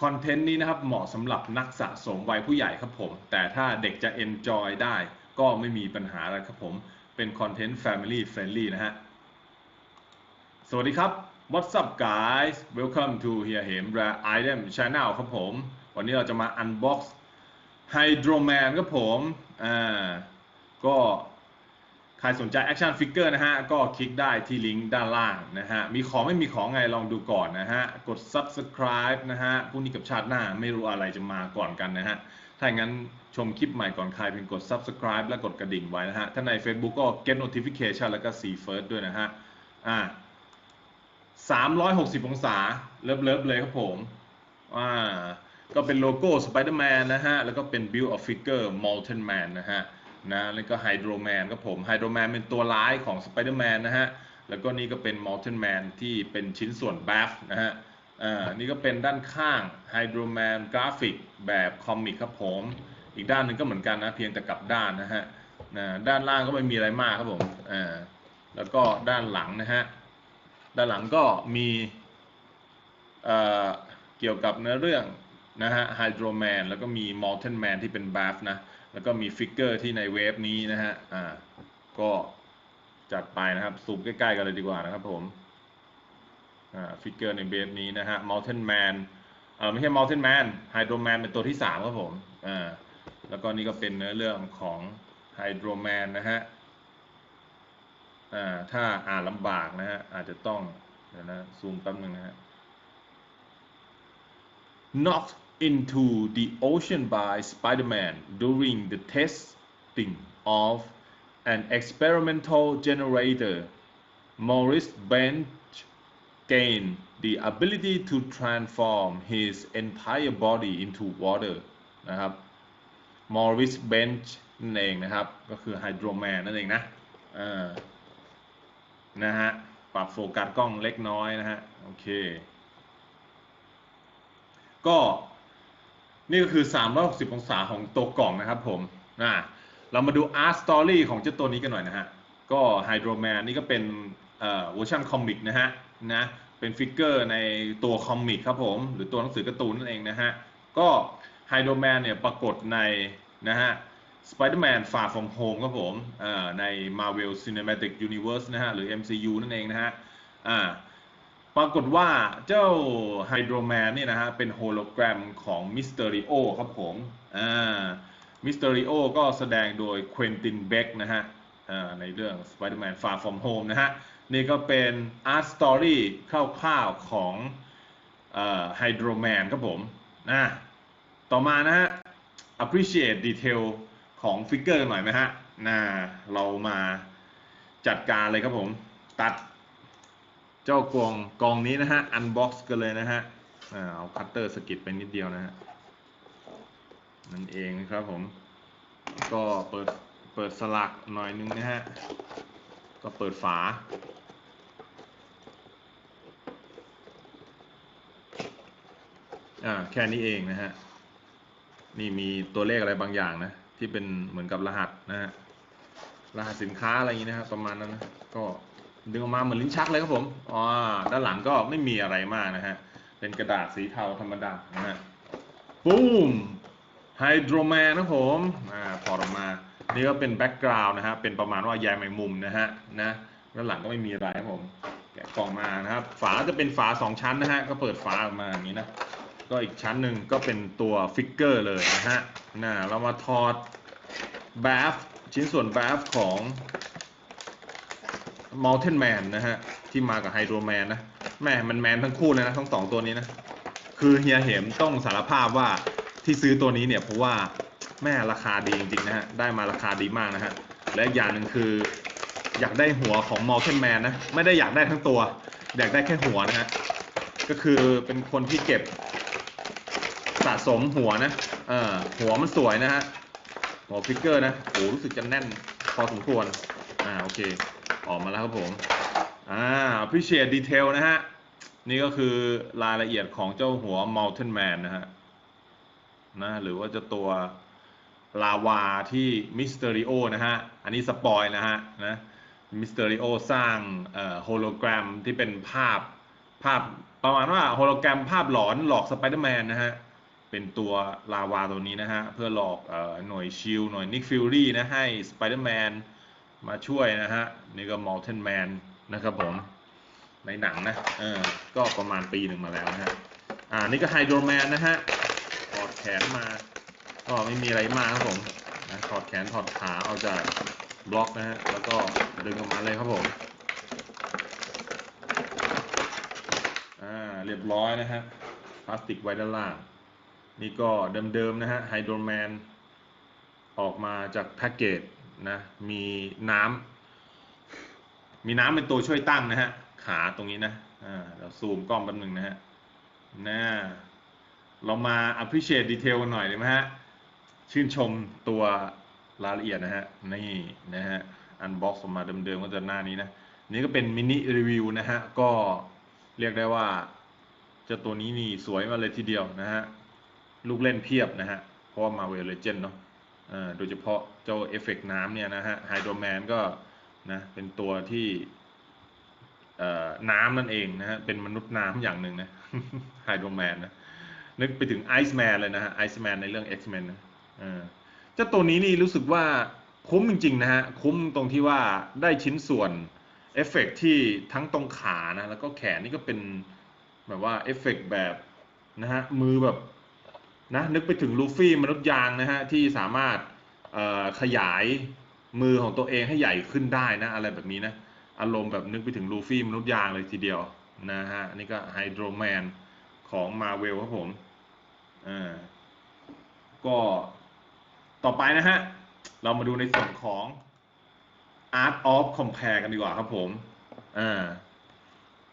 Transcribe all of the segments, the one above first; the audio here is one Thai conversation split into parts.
คอนเทนต์นี้นะครับเหมาะสำหรับนักสะสมวัยผู้ใหญ่ครับผม แต่ถ้าเด็กจะ enjoy ได้ก็ไม่มีปัญหาอะไรครับผม เป็นคอนเทนต์ family friendly นะฮะ สวัสดีครับ What's up guys Welcome to Here Hem Rare Item Channel ครับผม วันนี้เราจะมา unbox Hydroman ครับผม อ่า ก็ ใครสนใจ Action Figure นะฮะ ก็คลิกได้ที่ลิงก์ด้านล่างนะฮะ มีของไม่มีของไงลองดูก่อนนะฮะ กด Subscribe นะฮะพรุ่งนี้กับชาติหน้าไม่รู้อะไรจะมาก่อนกันนะฮะ ถ้าอย่างนั้นชมคลิปใหม่ก่อนใครเพียงกด Subscribe และกดกระดิ่งไว้นะฮะ ถ้าใน Facebook ก็ Get Notification แล้วก็ See First ด้วยนะฮะ อ่า360 องศา เลิฟเลิฟเลยครับผม อ่า ก็เป็นโลโก้ Spider-Man นะฮะ แล้วก็เป็น Build of Figure Molten Man นะฮะ นะแล้วก็ Hydro Man ครับผม Hydro Man เป็นตัวร้ายของ Spider-Man นนะฮะ แล้วก็นี่ก็เป็น Molten Man ที่เป็นชิ้นส่วน Bath นะฮะอ่านี่ก็เป็นด้านข้าง Hydro Man กราฟิกแบบคอมิกครับผม อีกด้านหนึ่งก็เหมือนกันนะ เพียงแต่กลับด้านนะฮะนะด้านล่างก็ไม่มีอะไรมากครับผมอ่าแล้วก็ด้านหลังนะฮะ ด้านหลังก็มีเอ่อเกี่ยวกับเนื้อเรื่องนะฮะ Hydro Man แล้วก็มี Molten Man ที่เป็น Bath นะ แล้วก็มีฟิกเกอร์ที่ในเวฟนี้นะฮะ อ่า ก็จัดไปนะครับ ซูมใกล้ๆกันเลยดีกว่านะครับผม อ่า ฟิกเกอร์ในเวฟนี้นะฮะ Mountain Man เอ่อไม่ใช่ Mountain Man Hydro Man เป็นตัวที่สามครับผม อ่า แล้วก็นี่ก็เป็นเนื้อเรื่องของ Hydro Man นะฮะ อ่า ถ้าอ่านลำบากนะฮะ อาจจะต้อง เดี๋ยวนะ ซูมแป๊บนึงนะฮะ knocked into the ocean by Spider-Man during the testing of an experimental generator. Morris Bench gained the ability to transform his entire body into water นะครับ Morris Bench นั่นเองนะครับ ก็คือ Hydro Man นั่นเองนะอ่านะฮะ ปรับโฟกัสกล้องเล็กน้อยนะฮะ โอเค ก็ นี่ก็คือ 360 องศาของตัวกล่องนะครับผมนะเรามาดู Art Story ของเจ้าตัวนี้กันหน่อยนะฮะ ก็ Hydro Man นี่ก็เป็นเวอร์ชันคอมิกนะฮะนะเป็นฟิกเกอร์ในตัวคอมิกครับผม หรือตัวหนังสือการ์ตูนนั่นเองนะฮะ ก็ Hydro Man เนี่ยปรากฏในนะฮะ Spider-Man Far From Home ครับผมใน Marvel Cinematic Universe นะฮะ หรือ MCU นั่นเองนะฮะอ่า ปรากฏว่าเจ้าไฮโดรแมนนี่นะฮะเป็นโฮโลแกรมของมิสเตอริโอครับผมอ่ามิสเตอริโอก็แสดงโดยเควินตินเบกนะฮะในเรื่อง Spider-Man Far From Home นะฮะ นี่ก็เป็น Art Story คร่าวๆของไฮโดรแมนครับผมนะต่อมานะฮะ appreciate detail ของฟิกเกอร์หน่อยไหมฮะนะเรามาจัดการเลยครับผม ตัด เจ้ากองกองนี้นะฮะ อันบ็อกซ์กันเลยนะฮะเอาคัตเตอร์สกิดไปนิดเดียวนะฮะ นั่นเองครับผม ก็เปิดเปิดสลักหน่อยนึงนะฮะ ก็เปิดฝา อ่าแค่นี้เองนะฮะ นี่มีตัวเลขอะไรบางอย่างนะ ที่เป็นเหมือนกับรหัสนะฮะ รหัสสินค้าอะไรอย่างนี้นะครับประมาณนั้นนะ ก็ ดึงออกมาเหมือนลิ้นชักเลยครับผมอ๋อด้านหลังก็ไม่มีอะไรมากนะฮะ เป็นกระดาษสีเทาธรรมดานะฮะปุ้มไฮโดรแมนนะผมอ่าพอออกมา นี่ก็เป็นแบ็กกราวน์นะฮะ เป็นประมาณว่าใยแมงมุมนะฮะนะด้านหลังก็ไม่มีอะไรครับผม แกะกล่องมานะครับ ฝาจะเป็นฝาสองชั้นนะฮะ ก็เปิดฝาออกมาอย่างนี้นะ ก็อีกชั้นหนึ่งก็เป็นตัวฟิกเกอร์เลยนะฮะนะเรามาถอดแบฟชิ้นส่วนแบฟของ Mountain Man นะฮะ ที่มากับ Hydro Man นะ แม่มันแมนทั้งคู่เลยนะ ทั้งสองตัวนี้นะ คือเฮียเหมต้องสารภาพว่าที่ซื้อตัวนี้เนี่ยเพราะว่าแม่ราคาดีจริงๆนะฮะ ได้มาราคาดีมากนะฮะ และอย่างหนึ่งคือ อยากได้หัวของ Mountain Man นะ ไม่ได้อยากได้ทั้งตัว อยากได้แค่หัวนะฮะ ก็คือเป็นคนที่เก็บสะสมหัวนะเออหัวมันสวยนะฮะ หัวฟิกเกอร์นะโอ้รู้สึกจะแน่นพอสมควร อ่าโอเค ออกมาแล้วครับผมอ่า appreciate detail นะฮะ นี่ก็คือรายละเอียดของเจ้าหัว Mountain Man นะฮะนะหรือว่าจะตัวลาวาที่มิสเตอริโอนะฮะ อันนี้สปอยนะฮะนะมิสเตอริโอสร้างเอ่อโฮโลแกรมที่เป็นภาพภาพประมาณว่าโฮโลแกรมภาพหลอนหลอกสไปเดอร์แมนนะฮะ เป็นตัวลาวาตัวนี้นะฮะ เพื่อหลอกเอ่อหน่วยชิลหน่วยนิกฟิลลี่นะให้สไปเดอร์แมน มาช่วยนะฮะ นี่ก็มอลเทนแมนนะครับผม ในหนังนะ เออ ก็ประมาณปีหนึ่งมาแล้วนะฮะ อ่า นี่ก็ไฮโดรแมนนะฮะ ถอดแขนมา ก็ไม่มีอะไรมากครับผมนะถอดแขนถอดขาเอาจากบล็อกนะฮะ แล้วก็ดึงออกมาเลยครับผม อ่า เรียบร้อยนะฮะ พลาสติกไว้ด้านล่าง นี่ก็เดิมๆนะฮะไฮโดรแมนออกมาจากแพ็กเกจ นะมีน้ำมีน้ำเป็นตัวช่วยตั้งนะฮะขาตรงนี้นะอ่าเดี๋ยวซูมกล้องแป๊บนึงนะฮะน่าเรามา appreciate detail กันหน่อยได้ไหมฮะชื่นชมตัวรายละเอียดนะฮะนี่นะฮะ unbox อกซ์ออกมาเดิมๆก็จะหน้านี้นะนี่ก็เป็นมินิรีวิวนะฮะก็เรียกได้ว่าเจ้าตัวนี้นี่สวยมาเลยทีเดียวนะฮะลูกเล่นเพียบนะฮะเพราะว่า Marvel Legend เนาะ โดยเฉพาะเจ้าเอฟเฟกต์น้ำเนี่ยนะฮะไฮโดรแมนก็นะเป็นตัวที่เอ่อน้ำนั่นเองนะฮะเป็นมนุษย์น้ำอย่างหนึ่งนะไฮโดรแมนนะนึกไปถึงไอซ์แมนเลยนะฮะไอซ์แมนในเรื่อง X-Men นะเออเจ้าตัวนี้นี่รู้สึกว่าคุ้มจริง ๆ นะฮะ คุ้มตรงที่ว่าได้ชิ้นส่วนเอฟเฟกต์ที่ทั้งตรงขานะ แล้วก็แขนนี่ก็เป็นแบบว่าเอฟเฟกต์แบบนะฮะ มือแบบ นะนึกไปถึงลูฟี่มนุษย์ยางนะฮะที่สามารถขยายมือของตัวเองให้ใหญ่ขึ้นได้นะอะไรแบบนี้นะอารมณ์แบบนึกไปถึงลูฟี่มนุษย์ยางเลยทีเดียวนะฮะนี่ก็ไฮโดรแมนของ Marvel ครับผมอ่าก็ต่อไปนะฮะ เรามาดูในส่วนของ Art of Compare กันดีกว่าครับผม อ่า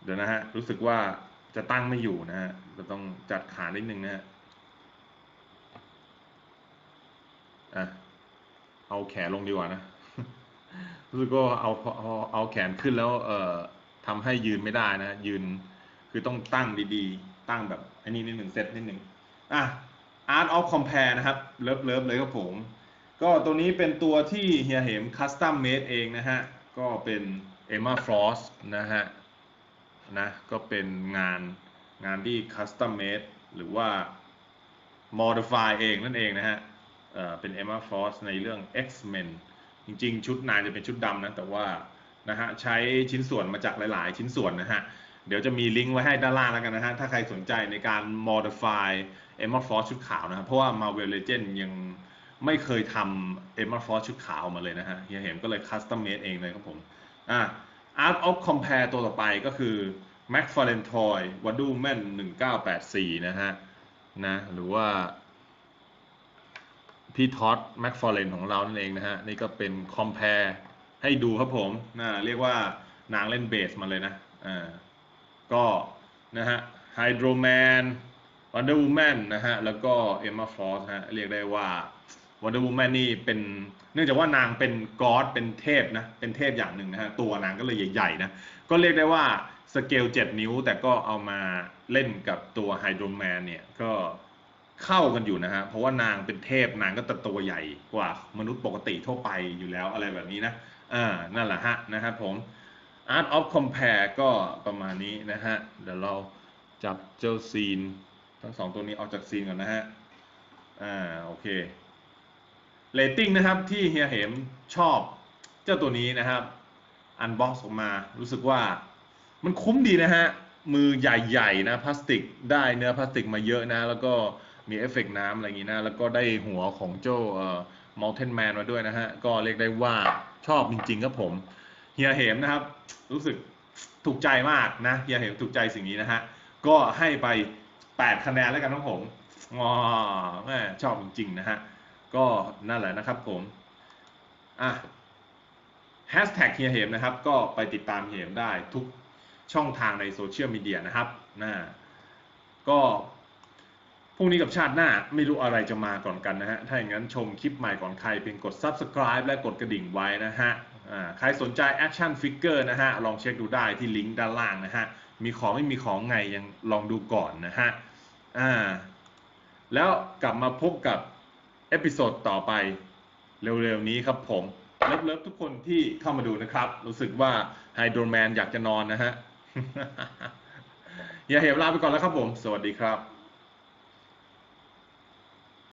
เดี๋ยวนะฮะ รู้สึกว่าจะตั้งไม่อยู่นะฮะเราต้องจัดขานิดนึงนะฮะ อะเอาแขนลงดีกว่านะรู้สึกว่าเอาเอาเอาแขนขึ้นแล้วเอ่อทำให้ยืนไม่ได้นะ ยืนคือต้องตั้งดีๆ ตั้งแบบอันนี้นิดหนึ่งเซตนิดหนึ่งอะ Art of Compare นะครับเลิฟเลิฟเลยครับผม ก็ตัวนี้เป็นตัวที่เฮียเหมคัสตัมเมดเองนะฮะ ก็เป็น Emma Frost นะฮะนะก็เป็นงานงานที่คัสตัมเมดหรือว่า modify เองนั่นเองนะฮะ เป็น Emma Frost ในเรื่อง X-Men จริงๆ ชุดนายจะเป็นชุดดำนะ แต่ว่านะฮะใช้ชิ้นส่วนมาจากหลายๆ ชิ้นส่วนนะฮะ เดี๋ยวจะมีลิงก์ไว้ให้ด้านล่างแล้วกันนะฮะ ถ้าใครสนใจในการ modify Emma Frost ชุดขาวนะครับเพราะว่า Marvel Legend ยังไม่เคยทำ Emma Frost ชุดขาวมาเลยนะฮะเฮียเห็นก็เลย custom made เองเลยครับผมอะ Art of Compare ตัวต่อไปก็คือ McFarlane Toy Wonder m a n 1984 นะฮะนะหรือว่า พี่ท็อตแม็กฟอร์เรนของเรานั่นเองนะฮะ นี่ก็เป็นคอม p พ r e ให้ดูครับผมนะเรียกว่านางเล่นเบสมาเลยนะอ่าก็นะฮะไฮโดรแมนวันเดอร์วูแมนนะฮะ แล้วก็เอ็มมาฟอสฮะ เรียกได้ว่าวันเดอร์วูแมนนี่เป็น เนื่องจากว่านางเป็นกอดเป็นเทพนะ เป็นเทพอย่างหนึ่งนะฮะ ตัวนางก็เลยใหญ่ๆนะ ก็เรียกได้ว่าสเกล 7 นิ้ว แต่ก็เอามาเล่นกับตัวไฮโดรแมนเนี่ย ก็ เข้ากันอยู่นะฮะ เพราะว่านางเป็นเทพนางก็จะตัวใหญ่กว่ามนุษย์ปกติทั่วไปอยู่แล้วอะไรแบบนี้นะอ่านั่นแหละฮะนะครับผม Art of Compare ก็ประมาณนี้นะฮะ เดี๋ยวเราจับเจ้าซีน ทั้งสองตัวนี้ออกจากซีนก่อนนะฮะ อ่าโอเคเรตติ้งนะครับที่เฮียเหมชอบเจ้าตัวนี้นะครับ อันบ็อกซ์ออกมารู้สึกว่ามันคุ้มดีนะฮะ มือใหญ่ๆนะพลาสติกได้เนื้อพลาสติกมาเยอะนะ แล้วก็ มีเอฟเฟกต์น้ำอะไรอย่างนี้นะ แล้วก็ได้หัวของเจ้าเอ่อ Mountain Man มาด้วยนะฮะ ก็เรียกได้ว่าชอบจริงๆครับผม เฮียเหมนะครับ รู้สึกถูกใจมากนะ เฮียเหมถูกใจสิ่งนี้นะฮะ ก็ให้ไป 8 คะแนนแล้วกันครับผมอ๋อแม่ชอบจริงๆนะฮะ ก็นั่นแหละนะครับผม อะแฮชแท็กเฮียเหมนะครับ ก็ไปติดตามเฮียเหมได้ทุกช่องทางในโซเชียลมีเดียนะครับนะก็ พรุ่งนี้กับชาติหน้าไม่รู้อะไรจะมาก่อนกันนะฮะ ถ้าอย่างนั้นชมคลิปใหม่ก่อนใครเพียงกด subscribe และกดกระดิ่งไว้นะฮะใครสนใจ action figure นะฮะ ลองเช็คดูได้ที่ลิงก์ด้านล่างนะฮะ มีของไม่มีของไงยังลองดูก่อนนะฮะอ่าแล้วกลับมาพบกับเอพิโซดต่อไปเร็วๆนี้ครับผมเลิฟๆทุกคนที่เข้ามาดูนะครับ รู้สึกว่าไฮโดรแมนอยากจะนอนนะฮะเฮียเหบลาไปก่อนแล้วครับผม สวัสดีครับ